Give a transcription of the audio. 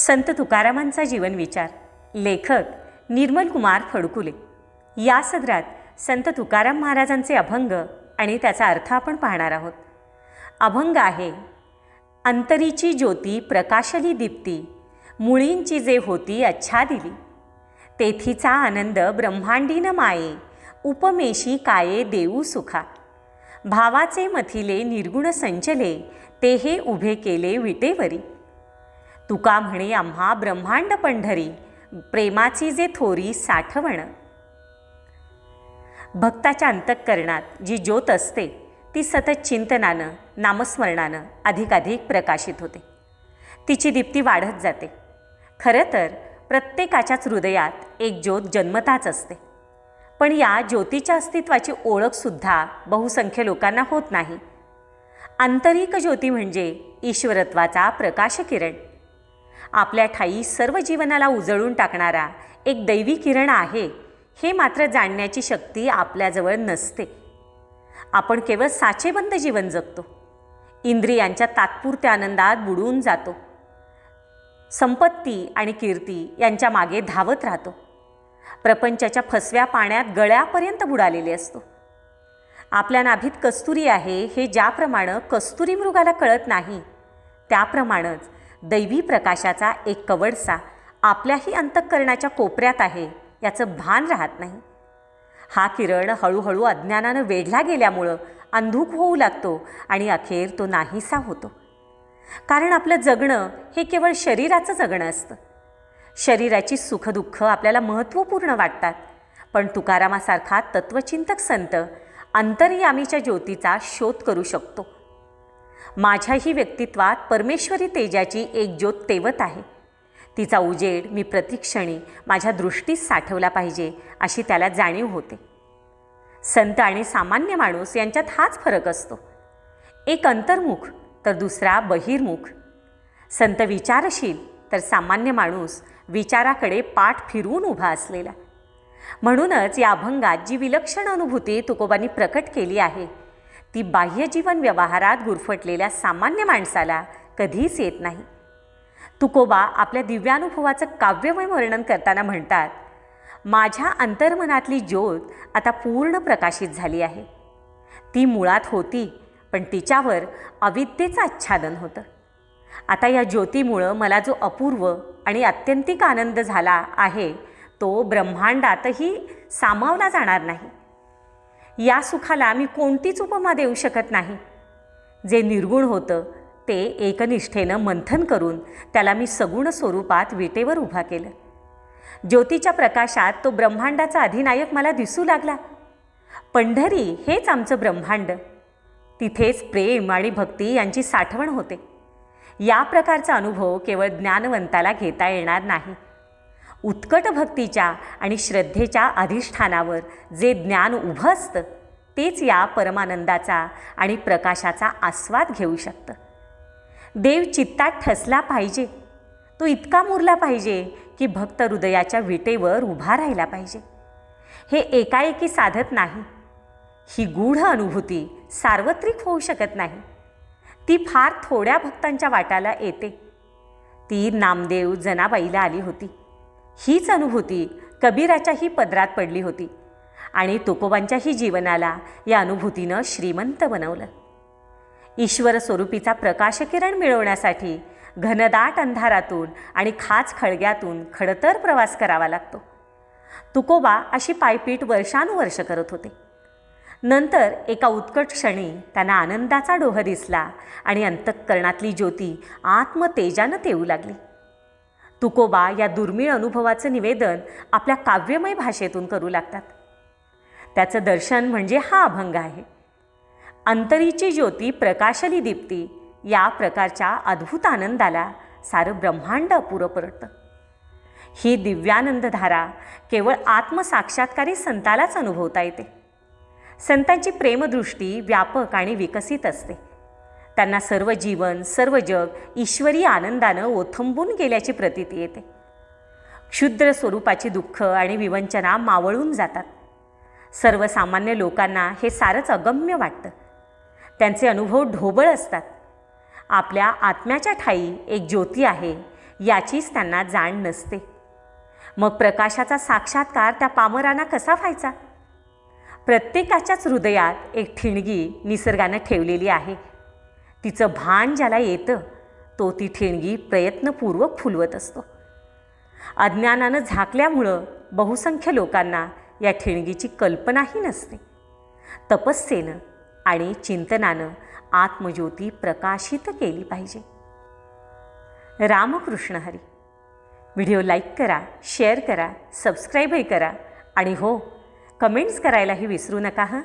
संत तुकारामांचा जीवन विचार. लेखक निर्मल कुमार फडकुले. या सदरात संत तुकाराम महाराजांचे अभंग आणि त्याचा अर्थ आपण पाहणार आहोत. अभंग आहे अंतरीची ज्योती प्रकाशली दीप्ती मुळींची जे होती अच्छा दिली. तेथीचा आनंद ब्रह्मांडीन माये उपमेशी काये देऊ सुखा. भावाचे मथिले निर्गुण संचले ते हे उभे केले विटेवरी. तुका म्हणे आम्हा ब्रह्मांड पंढरी प्रेमाची जे थोरी साठवण. भक्ताच्या अंतःकरणात जी ज्योत असते ती सतत चिंतनानं नामस्मरणानं अधिकाधिक प्रकाशित होते. तिची दीप्ती वाढत जाते. खरं तर प्रत्येकाच्याच हृदयात एक ज्योत जन्मताच असते. पण या ज्योतीच्या अस्तित्वाची ओळखसुद्धा बहुसंख्य लोकांना होत नाही. आंतरिक ज्योती म्हणजे ईश्वरत्वाचा प्रकाशकिरण. आपल्या ठाई सर्व जीवनाला उजळून टाकणारा एक दैवी किरण आहे हे मात्र जाणण्याची शक्ती आपल्याजवळ नसते. आपण केवळ साचेबंद जीवन जगतो. इंद्रियांच्या तात्पुरत्या आनंदात बुडून जातो. संपत्ती आणि कीर्ती यांच्या मागे धावत राहतो. प्रपंचाच्या फसव्या पाण्यात गळ्यापर्यंत बुडालेले असतो. आपल्या नाभीत कस्तुरी आहे हे ज्याप्रमाणे कस्तुरी मृगाला कळत नाही त्याप्रमाणेच दैवी प्रकाशाचा एक कवडसा आपल्याही अंतःकरणाच्या कोपऱ्यात आहे याचं भान राहत नाही. हा किरण हळूहळू अज्ञानानं वेढला गेल्यामुळं अंधूक होऊ लागतो आणि अखेर तो नाहीसा होतो. कारण आपलं जगणं हे केवळ शरीराचं जगणं असतं. शरीराची सुखदुःख आपल्याला महत्त्वपूर्ण वाटतात पण तुकारामासारखा तत्वचिंतक संत अंतरयामीच्या ज्योतीचा शोध करू शकतो. माझ्याही व्यक्तित्वात परमेश्वरी तेजाची एक ज्योत तेवत आहे. तिचा उजेड मी प्रतिक्षणी माझ्या दृष्टीस साठवला पाहिजे अशी त्याला जाणीव होते. संत आणि सामान्य माणूस यांच्यात हाच फरक असतो. एक अंतर्मुख तर दुसरा बहिर्मुख. संत विचारशील तर सामान्य माणूस विचाराकडे पाठ फिरवून उभा असलेला. म्हणूनच या अभंगात जी विलक्षण अनुभूती तुकोबांनी प्रकट केली आहे ती बाह्यजीवन व्यवहारात गुरफटलेल्या सामान्य माणसाला कधीच येत नाही. तुकोबा आपल्या दिव्यानुभवाचं काव्यमय वर्णन करताना म्हणतात माझ्या अंतर्मनातली ज्योत आता पूर्ण प्रकाशित झाली आहे. ती मुळात होती पण तिच्यावर अविद्येचं आच्छादन होतं. आता या ज्योतीमुळं मला जो अपूर्व आणि अत्यंतिक आनंद झाला आहे तो ब्रह्मांडातही सामावला जाणार नाही. या सुखाला मी कोणतीच उपमा देऊ शकत नाही. जे निर्गुण होतं ते एकनिष्ठेनं मंथन करून त्याला मी सगुण स्वरूपात विटेवर उभा केलं. ज्योतीच्या प्रकाशात तो ब्रह्मांडाचा अधिनायक मला दिसू लागला. पंढरी हेच आमचं ब्रह्मांड. तिथेच प्रेम आणि भक्ती यांची साठवण होते. या प्रकारचा अनुभव केवळ ज्ञानवंताला घेता येणार नाही. उत्कट भक्तीच्या आणि श्रद्धेच्या अधिष्ठानावर जे ज्ञान उभं असतं तेच या परमानंदाचा आणि प्रकाशाचा आस्वाद घेऊ शकतं. देव चित्तात ठसला पाहिजे तो इतका मुरला पाहिजे की भक्त हृदयाच्या विटेवर उभा राहिला पाहिजे. हे एकाएकी साधत नाही. ही गूढ अनुभूती सार्वत्रिक होऊ शकत नाही. ती फार थोड्या भक्तांच्या वाटाला येते. ती नामदेव जनाबाईला आली होती. हीच अनुभूती कबीराच्याही पदरात पडली होती आणि तुकोबांच्याही जीवनाला या अनुभूतीनं श्रीमंत बनवलं. ईश्वर स्वरूपीचा प्रकाशकिरण मिळवण्यासाठी घनदाट अंधारातून आणि खाच खळग्यातून खडतर प्रवास करावा लागतो. तुकोबा अशी पायपीट वर्षानुवर्ष करत होते. नंतर एका उत्कट क्षणी त्यांना आनंदाचा डोह दिसला आणि अंतःकरणातली ज्योती आत्मतेजानं तेवू लागली. तुकोबा या दुर्मिळ अनुभवाचं निवेदन आपल्या काव्यमय भाषेतून करू लागतात. त्याचं दर्शन म्हणजे हा अभंग आहे. अंतरीची ज्योती प्रकाशली दीप्ती या प्रकारच्या अद्भुत आनंदाला सारं ब्रह्मांड अपुरं पडतं ही दिव्यानंदधारा केवळ आत्मसाक्षात्कारी संतालाच अनुभवता येते. संतांची प्रेमदृष्टी व्यापक आणि विकसित असते. त्यांना सर्व जीवन सर्व जग ईश्वरी आनंदानं ओथंबून गेल्याची प्रतीती येते. क्षुद्र स्वरूपाची दुःख आणि विवंचना मावळून जातात. सर्वसामान्य लोकांना हे सारंच अगम्य वाटतं. त्यांचे अनुभव ढोबळ असतात. आपल्या आत्म्याच्या ठाई एक ज्योती आहे याचीच त्यांना जाण नसते. मग प्रकाशाचा साक्षात्कार त्या पामरांना कसा व्हायचा? प्रत्येकाच्याच हृदयात एक ठिणगी निसर्गानं ठेवलेली आहे. तिचं भान ज्याला येतं तो ती ठेणगी प्रयत्नपूर्वक फुलवत असतो. अज्ञानानं झाकल्यामुळं बहुसंख्य लोकांना या ठेणगीची कल्पनाही नसते. तपस्येनं आणि चिंतनानं आत्मज्योती प्रकाशित केली पाहिजे. रामकृष्ण हरी. व्हिडिओ लाईक करा शेअर करा सबस्क्राईबही करा आणि हो कमेंट्स करायलाही विसरू नका हं?